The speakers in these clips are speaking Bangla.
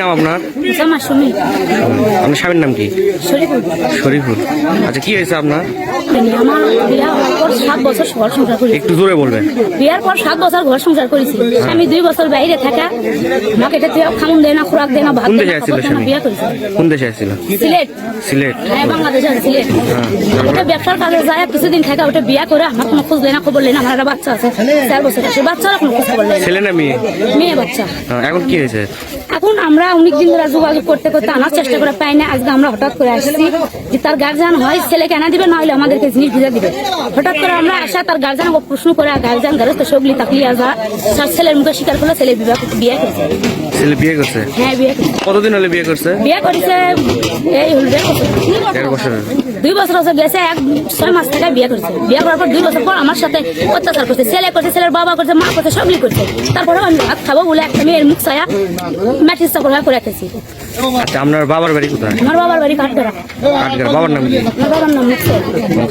নাম আপনার? আপনার স্বামীর নাম কি? শরীফুল। শরীফুল। আচ্ছা কি হয়েছে আপনার? আমার বিয়া হওয়ার পর সাত বছর ঘর সংসার করেছি। একটু জোরে বলবেন। বিয়ার পর সাত বছর ঘর সংসার করেছি। আমি দুই বছর বাইরে থাকা। আমাকে এটা তুই খামুন দেয় না খোরাক দেয় না ভাত দেয় না খাবার দেয় না বিয়া করেছি। কোন দেশে আসছিল? সিলেট। সিলেট। হ্যাঁ বাংলাদেশে সিলেট। ওটা ব্যবসার কাজে যায় কিছুদিন থাকা ওটা বিয়া করে আমার কোনো খোঁজ লেনা খবর লেনা আমার একটা বাচ্চা আছে চার বছর সে বাচ্চারা কোনো খোঁজ খবর লেনা ছেলে না মেয়ে? মেয়ে বাচ্চা। হ্যাঁ, এখন কি হয়েছে? এখন আমরা অনেক দিন ধরে যোগাযোগ করতে করতে আনার চেষ্টা করে পাই না আজকে আমরা হঠাৎ করে আসছি যে তার গার্জিয়ান হয় ছেলেকে আনা দিবে নইলে আমাদেরকে জিনিস দিবে। হঠাৎ করে আমরা আসা তার গার্জিয়ান প্রশ্ন করে গার্জেন সবলি তাকলি আসা তার ছেলের মুখে স্বীকার করল ছেলে বিবাহ বিয়ে করেছে। ছেলে বিয়ে করছে? হ্যাঁ বিয়ে করেছে। কতদিন হলে বিয়ে করছে? বিয়ে করেছে এই হল দেড় বছর। দুই বছর হচ্ছে গেছে এক ছয় মাস থেকে বিয়ে করছে। বিয়ে করার পর দুই বছর পর আমার সাথে অত্যাচার করছে ছেলে করছে ছেলের বাবা করছে মা করছে সবই করছে। তারপরে আমি ভাত খাব বলে একটা মেয়ের মুখ ছায়া ম্যাট্রিক্স চাকর করে রেখেছি আচ্ছা আপনার বাবার বাড়ি কোথায়? আমার বাবার বাড়ি কাঠগড়া। আটগার বাবার নাম কি? বাবার নাম মুক্সর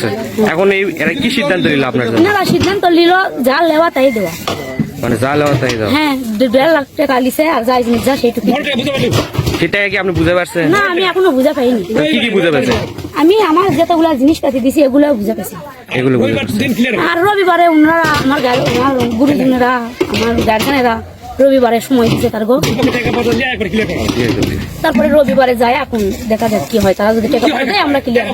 আচ্ছা। এখন এই এরা কি সিদ্ধান্ত নিল আপনার জন্য? ওনারা সিদ্ধান্ত নিল যা লেওয়া তাই দেওয়া। মানে যা লেওয়া তাই দাও হ্যাঁ দেড় লাখ টাকা লিছে আর যাই জিনিস যা সেইটুকু। সেটা কি আপনি বুঝতে পারছেন? না আমি এখনও বুঝা পাইনি। কি কি পারছেন আমি আমার যতগুলা জিনিসপাতি দিছি এগুলো বুঝা পেয়েছি এগুলো আর রবিবারে ওনারা আমার আমার গুরুজনেরা আমার গার্জেনেরা রবিবারে সময় দিচ্ছে তার গো। তারপরে রবিবারে যায় এখন দেখা যাক কি হয়। তারা যদি টাকা দেয়, আমরা ক্লিয়ার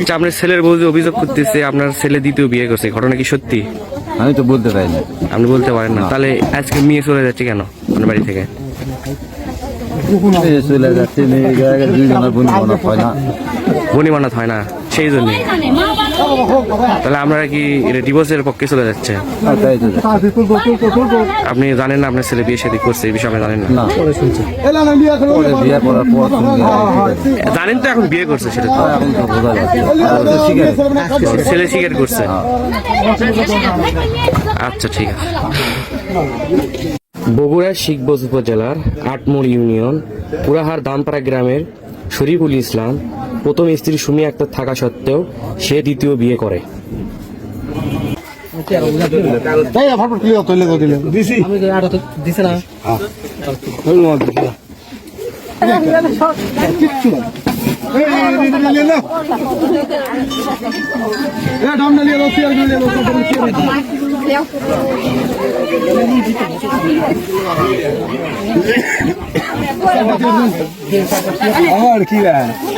আচ্ছা, আপনার ছেলের বউ যে অভিযোগ করতেছে আপনার ছেলে দ্বিতীয় বিয়ে করছে ঘটনা কি সত্যি? আমি তো বলতে পারি না। আপনি বলতে পারেন না। তাহলে আজকে মেয়ে চলে যাচ্ছে কেন? আপনার বাড়ি থেকে? এই চলে যাচ্ছে মেয়ে জায়গায় দুই জনের বোন মনে হয় না। বনি মানাত হয় না। সেই জন্য তাহলে আপনারা কি ডিভোর্সের পক্ষে চলে যাচ্ছে। আপনি জানেন না আপনার ছেলে বিয়ে শাদী করছে এই বিষয়ে আপনি জানেন না? জানেন তো এখন বিয়ে করছে সেটা ওটা শিখে ছেলে স্বীকার করছে। আচ্ছা ঠিক আছে। বগুড়া শিখবোজ উপজেলার আটমোড় ইউনিয়ন পুরাহার দামপাড়া গ্রামের শরীফুল ইসলাম প্রথম স্ত্রী সুমি আক্তার থাকা সত্ত্বেও সে দ্বিতীয় বিয়ে করে। আমার কি